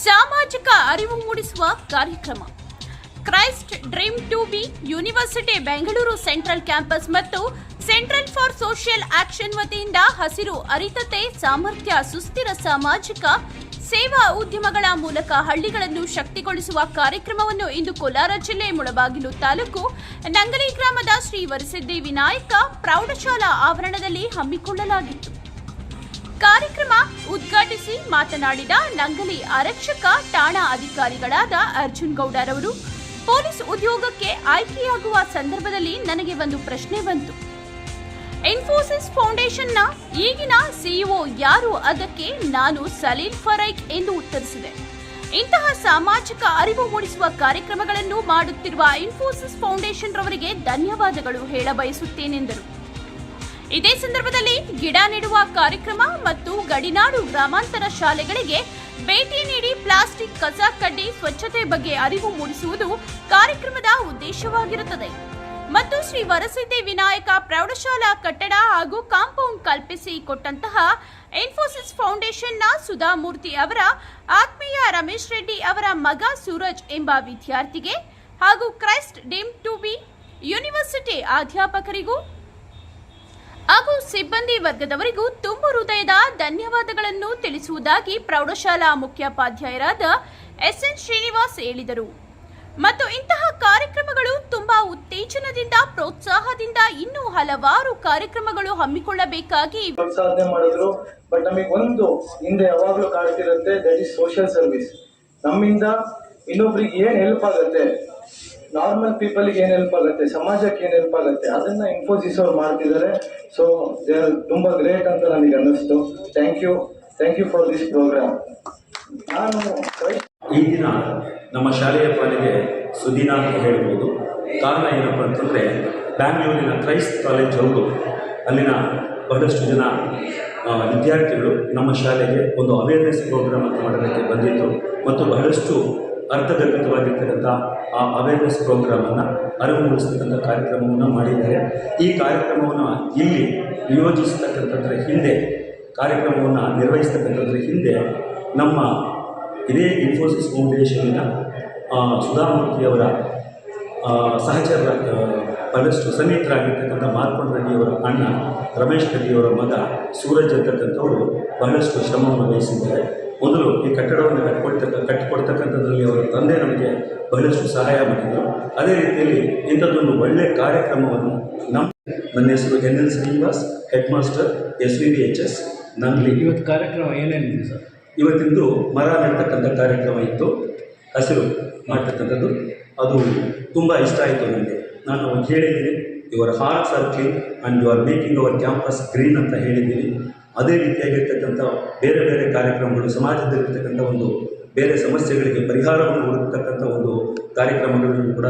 ಸಾಮಾಜಿಕ ಅರಿವು ಮೂಡಿಸುವ ಕಾರ್ಯಕ್ರಮ. Christ dream to be university Bengaluru central campus ಮತ್ತು ಸೆಂಟ್ರಲ್ ಫಾರ್ ಸೋಷಿಯಲ್ ಆಕ್ಷನ್ ವತಿಯಿಂದ ಹಸಿರು ಅರಿತತೆ ಸಾಮರ್ಥ್ಯ, ಸುಸ್ಥಿರ ಸಾಮಾಜಿಕ ಸೇವಾ ಉದ್ಯಮಗಳ ಮೂಲಕ ಹಳ್ಳಿಗಳನ್ನು ಶಕ್ತಿಗೊಳಿಸುವ ಕಾರ್ಯಕ್ರಮವನ್ನು ಇಂದು ಕೋಲಾರ ಜಿಲ್ಲೆ ಮುಳಬಾಗಿಲು ತಾಲೂಕು ನಂಗಲಿ ಗ್ರಾಮದ ಶ್ರೀ ವರಸಿದ್ದಿ ವಿನಾಯಕ ಪ್ರೌಢಶಾಲಾ ಆವರಣದಲ್ಲಿ ಹಮ್ಮಿಕೊಳ್ಳಲಾಗಿತ್ತು. ಕಾರ್ಯಕ್ರಮ ಉದ್ಘಾಟಿಸಿ ಮಾತನಾಡಿದ ನಂಗಲಿ ಆರಕ್ಷಕ ಠಾಣಾ ಅಧಿಕಾರಿಗಳಾದ ಅರ್ಜುನ್ ಗೌಡರವರು, ಪೊಲೀಸ್ ಉದ್ಯೋಗಕ್ಕೆ ಆಯ್ಕೆಯಾಗುವ ಸಂದರ್ಭದಲ್ಲಿ ನನಗೆ ಒಂದು ಪ್ರಶ್ನೆ ಬಂತು. ಇನ್ಫೋಸಿಸ್ ಫೌಂಡೇಶನ್ನ ಈಗಿನ ಸಿಇಒ ಯಾರು? ಅದಕ್ಕೆ ನಾನು ಸಲೀಲ್ ಫರೈಕ್ ಎಂದು ಉತ್ತರಿಸಿದೆ. ಇಂತಹ ಸಾಮಾಜಿಕ ಅರಿವು ಮೂಡಿಸುವ ಕಾರ್ಯಕ್ರಮಗಳನ್ನು ಮಾಡುತ್ತಿರುವ ಇನ್ಫೋಸಿಸ್ ಫೌಂಡೇಶನ್ ರವರಿಗೆ ಧನ್ಯವಾದಗಳು ಹೇಳ ಬಯಸುತ್ತೇನೆಂದರು ಇದೇ ಸಂದರ್ಭದಲ್ಲಿ ಗಿಡ ನೆಡುವ ಕಾರ್ಯಕ್ರಮ ಮತ್ತು ಗಡಿನಾಡು ಗ್ರಾಮಾಂತರ ಶಾಲೆಗಳಿಗೆ ಭೇಟಿ ನೀಡಿ ಪ್ಲಾಸ್ಟಿಕ್ ಕಸ ಕಡ್ಡಿ ಸ್ವಚ್ಛತೆ ಬಗ್ಗೆ ಅರಿವು ಮೂಡಿಸುವುದು ಕಾರ್ಯಕ್ರಮದ ಉದ್ದೇಶವಾಗಿರುತ್ತದೆ. ಮತ್ತು ಶ್ರೀ ವರಸಿದ್ದಿ ವಿನಾಯಕ ಪ್ರೌಢಶಾಲಾ ಕಟ್ಟಡ ಹಾಗೂ ಕಾಂಪೌಂಡ್ ಕಲ್ಪಿಸಿ ಕೊಟ್ಟಂತಹ ಇನ್ಫೋಸಿಸ್ ಫೌಂಡೇಶನ್ನ ಸುಧಾಮೂರ್ತಿ ಅವರ, ಆತ್ಮೀಯ ರಮೇಶ್ ರೆಡ್ಡಿ ಅವರ ಮಗ ಸೂರಜ್ ಎಂಬ ವಿದ್ಯಾರ್ಥಿಗೆ ಹಾಗೂ Christ deemed to be university ಅಧ್ಯಾಪಕರಿಗೂ ಹಾಗೂ ಸಿಬ್ಬಂದಿ ವರ್ಗದವರಿಗೂ ತುಂಬು ಹೃದಯದ ಧನ್ಯವಾದಗಳನ್ನು ತಿಳಿಸುವುದಾಗಿ ಪ್ರೌಢಶಾಲಾ ಮುಖ್ಯೋಪಾಧ್ಯಾಯರಾದ ಎಸ್ಎನ್ ಶ್ರೀನಿವಾಸ್ ಹೇಳಿದರು. ಮತ್ತು ಇಂತಹ ಕಾರ್ಯಕ್ರಮಗಳು ತುಂಬಾ ಉತ್ತೇಜನದಿಂದ, ಪ್ರೋತ್ಸಾಹದಿಂದ ಇನ್ನೂ ಹಲವಾರು ಕಾರ್ಯಕ್ರಮಗಳು ಹಮ್ಮಿಕೊಳ್ಳಬೇಕಾಗಿ ಸಾಧನೆ ಮಾಡಿದ್ರು. ಬಟ್ ನಮಗೆ ಒಂದು ಹಿಂದೆ ಯಾವಾಗಲೂ ಕಾಡ್ತಿರುತ್ತೆ ದಟ್ ಇಸ್ ಸೋಷಿಯಲ್ ಸರ್ವಿಸ್ ನಮ್ಮಿಂದ ಇನ್ನೊಬ್ರಿಗೆ ಏನ್ ಹೆಲ್ಪ್ ಆಗುತ್ತೆ? ನಾರ್ಮಲ್ ಪೀಪಲ್ಗೆ ಏನು ಹೆಲ್ಪ್ ಆಗುತ್ತೆ? ಸಮಾಜಕ್ಕೆ ಏನು ಹೆಲ್ಪ್ ಆಗುತ್ತೆ? ಅದನ್ನ ಇನ್ಫೋಸಿಸ್ ಅವ್ರು ಮಾಡ್ತಿದ್ದಾರೆ ಸೊ ದೇ ಆರ್ ತುಂಬಾ ಗ್ರೇಟ್ ಅಂತ ನನಗೆ ಅನ್ನಿಸ್ತು. Thank you thank you for this program ನಾನು ಈ ದಿನ ನಮ್ಮ ಶಾಲೆಯ ಪಾಲಿಗೆ ಸುದಿನ ಅಂತ ಹೇಳ್ಬೋದು. ಕಾರಣ ಏನಪ್ಪ ಅಂತಂದರೆ, ಬ್ಯಾಂಗ್ಳೂರಿನ ಕ್ರೈಸ್ಟ್ ಕಾಲೇಜ್ ಅವರು ಅಲ್ಲಿನ ಬಹಳಷ್ಟು ಜನ ವಿದ್ಯಾರ್ಥಿಗಳು ನಮ್ಮ ಶಾಲೆಗೆ ಒಂದು ಅವೇರ್ನೆಸ್ ಪ್ರೋಗ್ರಾಮ್ ಅಂತ ಮಾಡೋದಕ್ಕೆ ಬಂದಿದ್ದರು ಮತ್ತು ಬಹಳಷ್ಟು ಅರ್ಥಗರ್ಭಿತವಾಗಿರ್ತಕ್ಕಂಥ ಆ ಅವೇರ್ನೆಸ್ ಪ್ರೋಗ್ರಾಮನ್ನು ಅರಿವು ಮೂಡಿಸ್ತಕ್ಕಂಥ ಕಾರ್ಯಕ್ರಮವನ್ನು ಮಾಡಿದ್ದಾರೆ. ಈ ಕಾರ್ಯಕ್ರಮವನ್ನು ಇಲ್ಲಿ ನಿಯೋಜಿಸ್ತಕ್ಕಂಥದ್ರ ಹಿಂದೆ, ಕಾರ್ಯಕ್ರಮವನ್ನು ನಿರ್ವಹಿಸ್ತಕ್ಕಂಥದ್ರ ಹಿಂದೆ ನಮ್ಮ ಇದೇ ಇನ್ಫೋಸಿಸ್ ಫೌಂಡೇಶನ್ನ ಸುಧಾಮೂರ್ತಿ ಸುಧಾಮೂರ್ತಿಯವರ ಸಹಚರ ಬಹಳಷ್ಟು ಸನ್ನಿಹಿತರಾಗಿರ್ತಕ್ಕಂಥ ಮಾರ್ಕೊಂಡ ರೆಡ್ಡಿಯವರ ಅಣ್ಣ ರಮೇಶ್ ರೆಡ್ಡಿಯವರ ಮಗ ಸೂರಜ್ ಅಂತಕ್ಕಂಥವರು ಬಹಳಷ್ಟು ಶ್ರಮವನ್ನು ವಹಿಸಿದ್ದಾರೆ. ಮೊದಲು ಈ ಕಟ್ಟಡವನ್ನು ಕಟ್ಟಿಕೊಡ್ತಕ್ಕ ಕಟ್ಟಿಕೊಡ್ತಕ್ಕಂಥದ್ರಲ್ಲಿ ಅವರ ತಂದೆ ನಮಗೆ ಬಹಳಷ್ಟು ಸಹಾಯ ಮಾಡಿದರು. ಅದೇ ರೀತಿಯಲ್ಲಿ ಇಂಥದ್ದೊಂದು ಒಳ್ಳೆಯ ಕಾರ್ಯಕ್ರಮವನ್ನು ನಮ್ಮ ನನ್ನ ಹೆಸರು N L Srinivas head master S V B H S Nangli. ಇವತ್ತು ಕಾರ್ಯಕ್ರಮ ಏನೇನಿದೆ ಸರ್? ಇವತ್ತಿಂದು ಮರ ನೆಡ್ತಕ್ಕಂಥ ಕಾರ್ಯಕ್ರಮ ಇತ್ತು. ಹಸಿರು ಮಾಡ್ತಕ್ಕಂಥದ್ದು. ಅದು ತುಂಬ ಇಷ್ಟ ಆಯಿತು ನನಗೆ. ನಾನು ಹೇಳಿದ್ದೀನಿ your hearts are clean and you are making our campus green ಅಂತ ಹೇಳಿದ್ದೀನಿ ಅದೇ ರೀತಿಯಾಗಿರ್ತಕ್ಕಂಥ ಬೇರೆ ಬೇರೆ ಕಾರ್ಯಕ್ರಮಗಳು, ಸಮಾಜದಲ್ಲಿರ್ತಕ್ಕಂಥ ಒಂದು ಬೇರೆ ಸಮಸ್ಯೆಗಳಿಗೆ ಪರಿಹಾರವನ್ನು ಹುಡುಕ್ತಕ್ಕಂಥ ಒಂದು ಕಾರ್ಯಕ್ರಮಗಳನ್ನು ಕೂಡ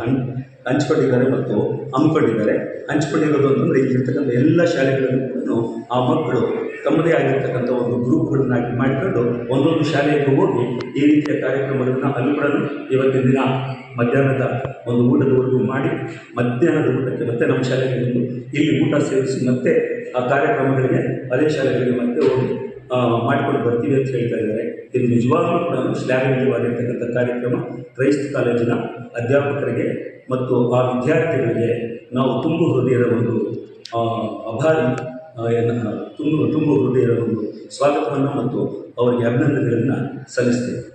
ಹಂಚ್, ಹಂಚ್ಕೊಂಡಿದ್ದಾರೆ ಮತ್ತು ಹಮ್ಮಿಕೊಂಡಿದ್ದಾರೆ. ಹಂಚ್ಕೊಂಡಿರೋದು ಅಂತಂದರೆ ಇಲ್ಲಿರ್ತಕ್ಕಂಥ ಎಲ್ಲ ಶಾಲೆಗಳನ್ನು ಕೂಡ ಆ ಮಕ್ಕಳು ತಮ್ಮದೇ ಆಗಿರ್ತಕ್ಕಂಥ ಒಂದು ಗ್ರೂಪ್ಗಳನ್ನಾಗಿ ಮಾಡಿಕೊಂಡು ಒಂದೊಂದು ಶಾಲೆಗೆ ಹೋಗಿ ಈ ರೀತಿಯ ಕಾರ್ಯಕ್ರಮಗಳನ್ನು ಅಲ್ಲಿ ಇವತ್ತಿನ ದಿನ ಮಧ್ಯಾಹ್ನದ ಒಂದು ಊಟದವರೆಗೂ ಮಾಡಿ ಮಧ್ಯಾಹ್ನದ ಊಟಕ್ಕೆ ಮತ್ತೆ ನಮ್ಮ ಶಾಲೆಗೆ ಬಂದು ಇಲ್ಲಿ ಊಟ ಸೇವಿಸಿ ಮತ್ತೆ ಆ ಕಾರ್ಯಕ್ರಮಗಳಿಗೆ ಅದೇ ಶಾಲೆಗಳಿಗೆ ಮತ್ತೆ ಹೋಗಿ ಮಾಡಿಕೊಂಡು ಬರ್ತೀವಿ ಅಂತ ಹೇಳ್ತಾ ಇದ್ದಾರೆ. ಇದು ನಿಜವಾಗ್ಲೂ ಕೂಡ ಶ್ಲಾಘನೀಯವಾಗಿರ್ತಕ್ಕಂಥ ಕಾರ್ಯಕ್ರಮ ಕ್ರೈಸ್ತ ಕಾಲೇಜಿನ ಅಧ್ಯಾಪಕರಿಗೆ ಮತ್ತು ಆ ವಿದ್ಯಾರ್ಥಿಗಳಿಗೆ ನಾವು ತುಂಬು ಹೃದಯದ ಒಂದು ಅಭಾರಿ ತುಂಬು ತುಂಬು ಹೃದಯದ ಒಂದು ಸ್ವಾಗತವನ್ನು ಮತ್ತು ಅವರಿಗೆ ಅಭಿನಂದನೆಗಳನ್ನು ಸಲ್ಲಿಸ್ತೇವೆ.